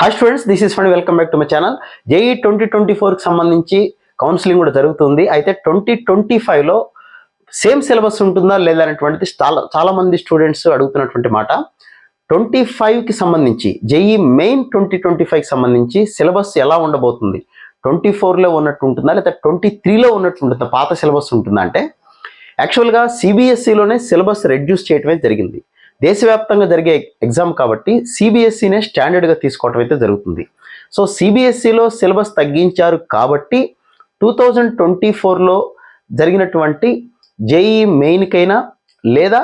Hi students this is fund welcome back to my channel JEE twenty twenty ఫోర్కి సంబంధించి counselling కూడా జరుగుతుంది. అయితే ట్వంటీ ట్వంటీ ఫైవ్లో సేమ్ సిలబస్ ఉంటుందా లేదా అనేటువంటిది చాలా చాలామంది స్టూడెంట్స్ అడుగుతున్నటువంటి మాట. ట్వంటీ ఫైవ్కి సంబంధించి జేఈ మెయిన్ ట్వంటీ ట్వంటీ ఫైవ్కి సంబంధించి సిలబస్ ఎలా ఉండబోతుంది? ట్వంటీ ఫోర్లో ఉన్నట్టు ఉంటుందా లేదా ట్వంటీ త్రీలో ఉన్నట్టు ఉంటుందా? పాత సిలబస్ ఉంటుందా అంటే యాక్చువల్గా సిబిఎస్ఈలోనే సిలబస్ రెడ్యూస్ చేయటమే జరిగింది. దేశవ్యాప్తంగా జరిగే ఎగ్జామ్ కాబట్టి సిబిఎస్ఈనే స్టాండర్డ్గా తీసుకోవటం అయితే జరుగుతుంది. సో సిబిఎస్ఈలో సిలబస్ తగ్గించారు కాబట్టి టూ థౌజండ్ ట్వంటీ ఫోర్లో జరిగినటువంటి జేఈ మెయిన్కైనా లేదా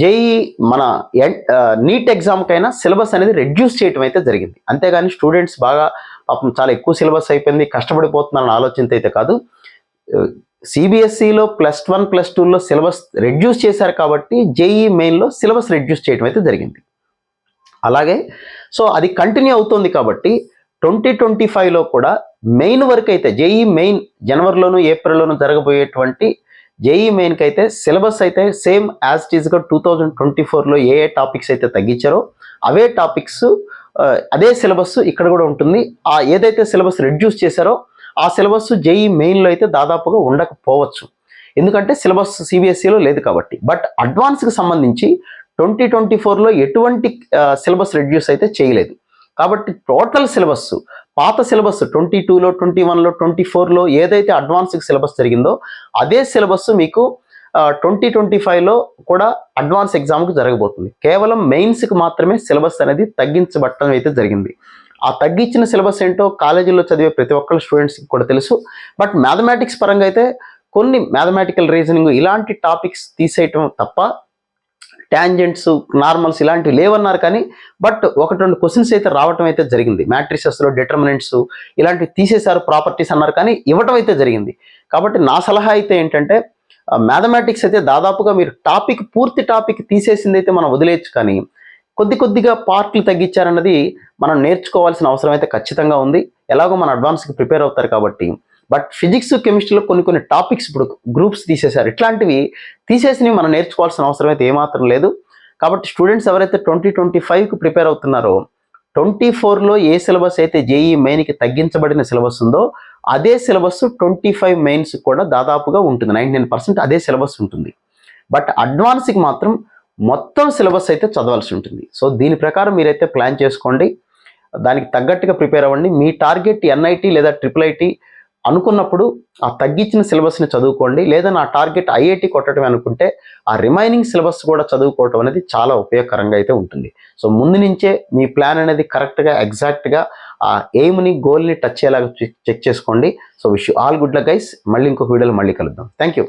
జేఈ మన నీట్ ఎగ్జామ్కైనా సిలబస్ అనేది రెడ్యూస్ చేయటం అయితే జరిగింది. అంతేగాని స్టూడెంట్స్ బాగా పాపం చాలా ఎక్కువ సిలబస్ అయిపోయింది కష్టపడిపోతున్నారన్న ఆలోచనతో అయితే కాదు. సిబిఎస్ఈలో ప్లస్ వన్ ప్లస్ టూలో సిలబస్ రెడ్యూస్ చేశారు కాబట్టి జేఈ మెయిన్లో సిలబస్ రెడ్యూస్ చేయడం అయితే జరిగింది. అలాగే సో అది కంటిన్యూ అవుతుంది కాబట్టి ట్వంటీ ట్వంటీ ఫైవ్లో కూడా మెయిన్ వరకు అయితే జేఈ మెయిన్ జనవరిలోను ఏప్రిల్లోనూ జరగబోయేటువంటి జేఈ మెయిన్కి అయితే సిలబస్ అయితే సేమ్ యాజ్ ఇట్ ఈస్గా టూ థౌజండ్ ట్వంటీ ఫోర్లో ఏ ఏ టాపిక్స్ అయితే తగ్గించారో అవే టాపిక్స్ uh, అదే సిలబస్ ఇక్కడ కూడా ఉంటుంది. ఆ ఏదైతే సిలబస్ రెడ్యూస్ చేశారో ఆ సిలబస్ జేఈ మెయిన్లో అయితే దాదాపుగా ఉండకపోవచ్చు. ఎందుకంటే సిలబస్ సిబిఎస్ఈలో లేదు కాబట్టి. బట్ అడ్వాన్స్కి సంబంధించి ట్వంటీ ట్వంటీ ఫోర్లో ఎటువంటి సిలబస్ రెడ్యూస్ అయితే చేయలేదు. కాబట్టి టోటల్ సిలబస్ పాత సిలబస్ ట్వంటీ టూలో ట్వంటీ వన్లో ట్వంటీ ఫోర్లో ఏదైతే అడ్వాన్స్కి సిలబస్ జరిగిందో అదే సిలబస్ మీకు ట్వంటీ ట్వంటీ ఫైవ్లో కూడా అడ్వాన్స్ ఎగ్జామ్కి జరగబోతుంది. కేవలం మెయిన్స్కి మాత్రమే సిలబస్ అనేది తగ్గించబట్టడం అయితే జరిగింది. ఆ తగ్గించిన సిలబస్ ఏంటో కాలేజీలో చదివే ప్రతి ఒక్కళ్ళ స్టూడెంట్స్కి కూడా తెలుసు. బట్ మ్యాథమెటిక్స్ పరంగా అయితే కొన్ని మ్యాథమెటికల్ రీజనింగ్ ఇలాంటి టాపిక్స్ తీసేయటం తప్ప ట్యాంజెంట్స్ నార్మల్స్ ఇలాంటివి లేవన్నారు కానీ బట్ ఒకటి రెండు క్వశ్చన్స్ అయితే రావటం అయితే జరిగింది. మ్యాట్రిసెస్లో డిటర్మినెంట్స్ ఇలాంటివి తీసేశారు ప్రాపర్టీస్ అన్నారు కానీ ఇవ్వటం అయితే జరిగింది. కాబట్టి నా సలహా అయితే ఏంటంటే మ్యాథమెటిక్స్ అయితే దాదాపుగా మీరు టాపిక్ పూర్తి టాపిక్ తీసేసింది అయితే మనం వదిలేయచ్చు కానీ కొద్ది కొద్దిగా పార్ట్లు తగ్గించారన్నది మనం నేర్చుకోవాల్సిన అవసరం అయితే ఖచ్చితంగా ఉంది. ఎలాగో మన అడ్వాన్స్కి ప్రిపేర్ అవుతారు కాబట్టి. బట్ ఫిజిక్స్ కెమిస్ట్రీలో కొన్ని కొన్ని టాపిక్స్ ఇప్పుడు గ్రూప్స్ తీసేశారు. ఇట్లాంటివి తీసేసినవి మనం నేర్చుకోవాల్సిన అవసరం అయితే ఏమాత్రం లేదు. కాబట్టి స్టూడెంట్స్ ఎవరైతే ట్వంటీ ట్వంటీ ఫైవ్కి ప్రిపేర్ అవుతున్నారో ట్వంటీ ఫోర్లో ఏ సిలబస్ అయితే జేఈ మెయిన్కి తగ్గించబడిన సిలబస్ ఉందో అదే సిలబస్ ట్వంటీ ఫైవ్ మెయిన్స్ కూడా దాదాపుగా ఉంటుంది. నైంటీ నైన్ పర్సెంట్ అదే సిలబస్ ఉంటుంది. బట్ అడ్వాన్స్కి మాత్రం మొత్తం సిలబస్ అయితే చదవాల్సి ఉంటుంది. సో దీని ప్రకారం మీరైతే ప్లాన్ చేసుకోండి. దానికి తగ్గట్టుగా ప్రిపేర్ అవ్వండి. మీ టార్గెట్ ఎన్ఐటి లేదా ట్రిపుల్ ఐటీ అనుకున్నప్పుడు ఆ తగ్గించిన సిలబస్ని చదువుకోండి. లేదా నా టార్గెట్ ఐఐటి కొట్టడం అనుకుంటే ఆ రిమైనింగ్ సిలబస్ కూడా చదువుకోవటం అనేది చాలా ఉపయోగకరంగా అయితే ఉంటుంది. సో ముందు నుంచే మీ ప్లాన్ అనేది కరెక్ట్గా ఎగ్జాక్ట్గా ఆ ఎయిమ్ని గోల్ని టచ్ అయ్యేలాగా చెక్ చేసుకోండి. So wish all good luck guys. మళ్ళీ ఇంకొక వీడియోలో మళ్ళీ కలుద్దాం. Thank you